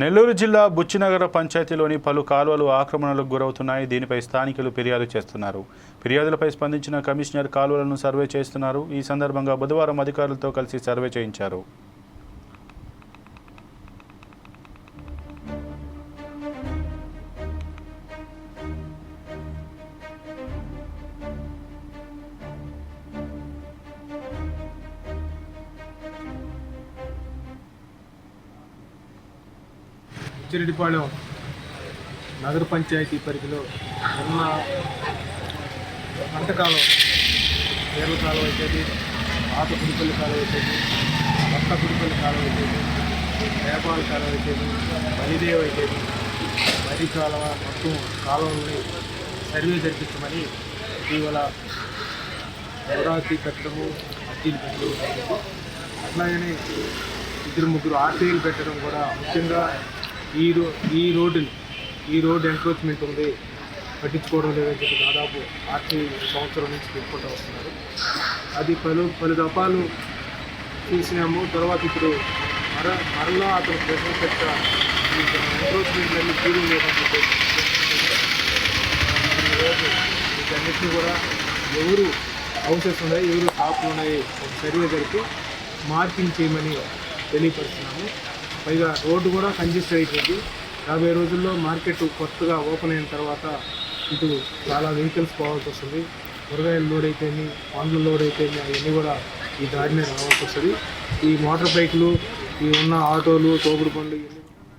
నెల్లూరు జిల్లా బుచ్చినగర పంచాయతీలోని పలు కాలువలు ఆక్రమణలకు గురవుతున్నాయి. దీనిపై స్థానికులు ఫిర్యాదు చేస్తున్నారు. ఫిర్యాదులపై స్పందించిన కమిషనర్ కాలువలను సర్వే చేస్తున్నారు. ఈ సందర్భంగా బుధవారం అధికారులతో కలిసి సర్వే చేయించారు. ఉచ్చిరెడ్డిపాళెం నగర పంచాయతీ పరిధిలో ఉన్న పంటకాలం పేర్ల కాలం అయితే పాత కుడిపల్లి కాలం అయితేది కొత్త కుడిపల్లి కాలం అయితేది నేపాల కాలం అయితేది బలిదేవ్ అయితేది వరి కాలం మొత్తం కాలువల్ని సర్వే జరిపించమని ఇటీవల అమరావతి పెట్టడము అర్జీలు పెట్టడం అట్లాగనే ఇద్దరు ముగ్గురు ఆర్టీలు పెట్టడం కూడా ముఖ్యంగా ఈ రో ఈ రోడ్డుని ఈ రోడ్డు ఎంక్రోచ్మెంట్ ఉంది పట్టించుకోవడం లేదని చెప్పి దాదాపు ఆర్టీ సంవత్సరం నుంచి పెట్టుకుంటూ వస్తున్నారు. అది పలు పలు దఫాలు చూసినాము. తర్వాత ఇప్పుడు మర మరలా అతను ప్రశ్న పెట్ట ఈ ఎంక్రోచ్మెంట్లన్నీ తీరు లేదని చెప్పేసి వీటన్నిటిని కూడా ఎవరు హౌసెస్ ఉన్నాయి ఎవరు షాపులు ఉన్నాయి ఒక సర్వే జరిపి మార్కింగ్ చేయమని తెలియపరుస్తున్నాము. పైగా రోడ్డు కూడా కంజెస్ట్ అయిపోయింది. యాభై రోజుల్లో మార్కెట్ కొత్తగా ఓపెన్ అయిన తర్వాత ఇటు చాలా వెహికల్స్ పోవాల్సి వస్తుంది. కూరగాయలు లోడ్ అయితేమి పండ్లు లోడ్ అయితేమి అవన్నీ కూడా ఈ దారినే రావాల్సి వస్తుంది. ఈ మోటార్ బైకులు ఈ ఉన్న ఆటోలు తోపుడు పండ్లు ఇవన్నీ